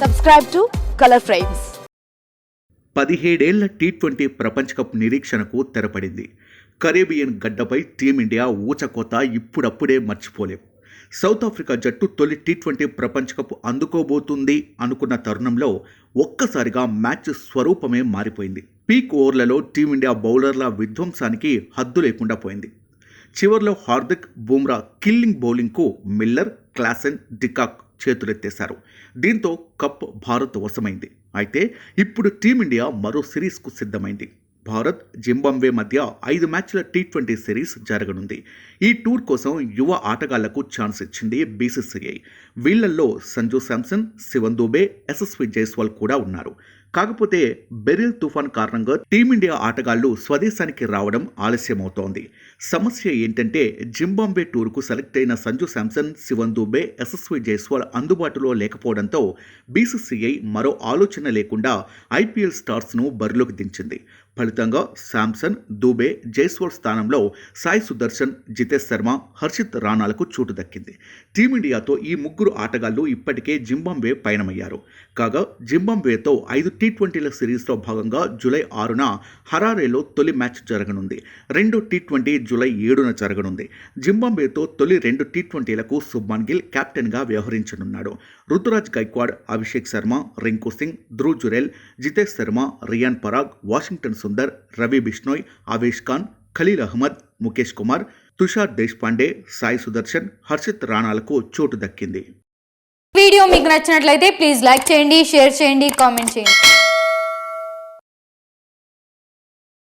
Subscribe to colour frames పదిహేడేళ్ళ T twenty ప్రపంచ cup నిరీక్షణకు తెరపడింది. కరేబియన్ గడ్డపై టీమిండియా ఊచకోత ఇప్పుడప్పుడే మర్చిపోలేం. సౌత్ ఆఫ్రికా జట్టు తొలి టీ ట్వంటీ ప్రపంచ కప్ అందుకోబోతుంది అనుకున్న తరుణంలో ఒక్కసారిగా మ్యాచ్ స్వరూపమే మారిపోయింది. పీక్ ఓవర్లలో టీమిండియా బౌలర్ల విధ్వంసానికి హద్దు లేకుండా పోయింది. చివర్లో హార్దిక్ బూమ్రా కిల్లింగ్ బౌలింగ్కు మిల్లర్ క్లాసెన్ డికాక్ చేతులెత్తేశారు. దీంతో కప్ భారత్ వశమైంది. అయితే ఇప్పుడు టీమిండియా మరో సిరీస్కు సిద్ధమైంది. భారత్ జింబాబ్వే మధ్య ఐదు మ్యాచ్ల టీ ట్వంటీ సిరీస్ జరగనుంది. ఈ టూర్ కోసం యువ ఆటగాళ్ళకు ఛాన్స్ ఇచ్చింది బీసీసీఐ. వీళ్ళల్లో సంజు శాంసన్ శివన్ దూబే ఎస్ఎస్వి జైస్వాల్ కూడా ఉన్నారు. కాకపోతే బెరిల్ తుఫాన్ కారణంగా టీమిండియా ఆటగాళ్ళు స్వదేశానికి రావడం ఆలస్యమవుతోంది. సమస్య ఏంటంటే జింబాబ్వే టూర్కు సెలెక్ట్ అయిన సంజు శాంసన్ శివన్ దూబే ఎస్ఎస్వి జైస్వాల్ అందుబాటులో లేకపోవడంతో బీసీసీఐ మరో ఆలోచన లేకుండా ఐపీఎల్ స్టార్స్ను బరిలోకి దించింది. ఫలితంగా శాంసన్ దూబే జైస్వాల్ స్థానంలో సాయి సుదర్శన్ జితేష్ శర్మ హర్షిత్ రాణాలకు చోటు దక్కింది. టీమిండియాతో ఈ ముగ్గురు ఆటగాళ్ళు ఇప్పటికే జింబాబ్వే పయనమయ్యారు. కాగా జింబాంబేతో ఐదు టీ ట్వంటీల సిరీస్లో భాగంగా జూలై ఆరున హరారేలో తొలి మ్యాచ్ జరగనుంది. రెండు టీ ట్వంటీ జూలై ఏడున జరగనుంది. జింబాబ్వేతో తొలి రెండు టీ ట్వంటీలకు సుబ్మాన్ గిల్ కెప్టెన్గా వ్యవహరించనున్నాడు. రుతురాజ్ గైక్వాడ్ అభిషేక్ శర్మ రింకు సింగ్ ధ్రువ్ జురెల్ జితేష్ శర్మ రియాన్ పరాగ్ వాషింగ్టన్ సుందర్ రవి బిష్నోయ్ ఆవేష్ ఖాన్ ఖలీల్ అహ్మద్ ముఖేష్ కుమార్ తుషార్ దేశ్పాండే సాయి సుదర్శన్ హర్షిత్ రాణాలకు చోటు దక్కింది. వీడియో మీకు నచ్చినట్లయితే ప్లీజ్ లైక్ చేయండి షేర్ చేయండి కామెంట్ చేయండి.